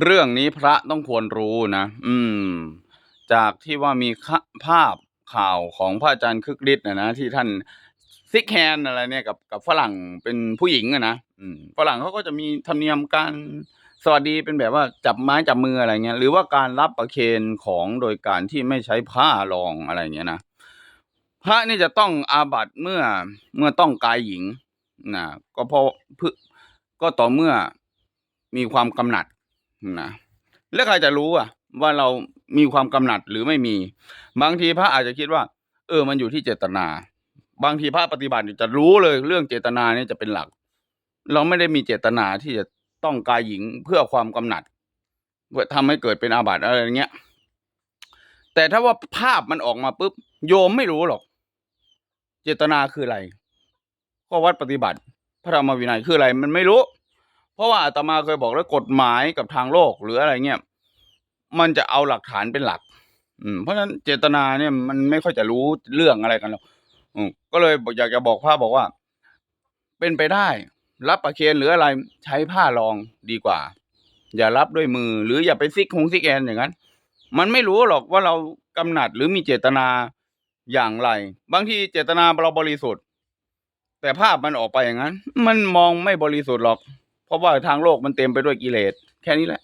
เรื่องนี้พระต้องควรรู้นะ อืม จากที่ว่ามีภาพข่าวของพระอาจารย์คึกฤทธิ์นะนะที่ท่านซิกแฮนอะไรเนี่ยกับกับฝรั่งเป็นผู้หญิงอะนะฝรั่งเขาก็จะมีธรรมเนียมการสวัสดีเป็นแบบว่าจับไม้จับมืออะไรเงี้ย หรือว่าการรับประเคนของโดยการที่ไม่ใช้ผ้ารองอะไรเงี้ยนะพระนี่จะต้องอาบัตเมื่อเมื่อต้องกายหญิงนะก็เพราะเพื่อก็ต่อเมื่อมีความกำหนัด นะแล้วใครจะรู้อะ ว่าเรามีความกำหนัดหรือไม่มี บางทีพระอาจจะคิดว่า เออ มันอยู่ที่เจตนา บางทีพระปฏิบัติจะรู้เลยเรื่องเจตนาเนี่ยจะเป็นหลัก เราไม่ได้มีเจตนาที่จะต้องกายหญิงเพื่อความกำหนัดเพื่อทำให้เกิดเป็นอาบัติอะไรอย่างเงี้ย แต่ถ้าว่าภาพมันออกมาปุ๊บโยมไม่รู้หรอก เจตนาคืออะไรก็วัดปฏิบัติ พระธรรมวินัยคืออะไรมันไม่รู้ เพราะว่าอาตมาเคยบอกแล้วกฎหมายกับทางโลกหรืออะไรเงี้ยมันจะเอาหลักฐานเป็นหลัก อืมเพราะฉะนั้นเจตนาเนี่ยมันไม่ค่อยจะรู้เรื่องอะไรกันหรอกอืมก็เลยอยากจะบอกพระบอกว่า เป็นไปได้ รับประเคนหรืออะไรใช้ผ้ารองดีกว่า อย่ารับด้วยมือ หรืออย่าไปซิกคงซิกแอนอย่างนั้น มันไม่รู้หรอกว่าเรากำหนัดหรือมีเจตนาอย่างไร บางทีเจตนาเราบริสุทธิ์ แต่ภาพมันออกไปอย่างนั้น มันมองไม่บริสุทธิ์หรอก เพราะว่าทางโลกมันเต็มไปด้วยกิเลสแค่นี้แหละ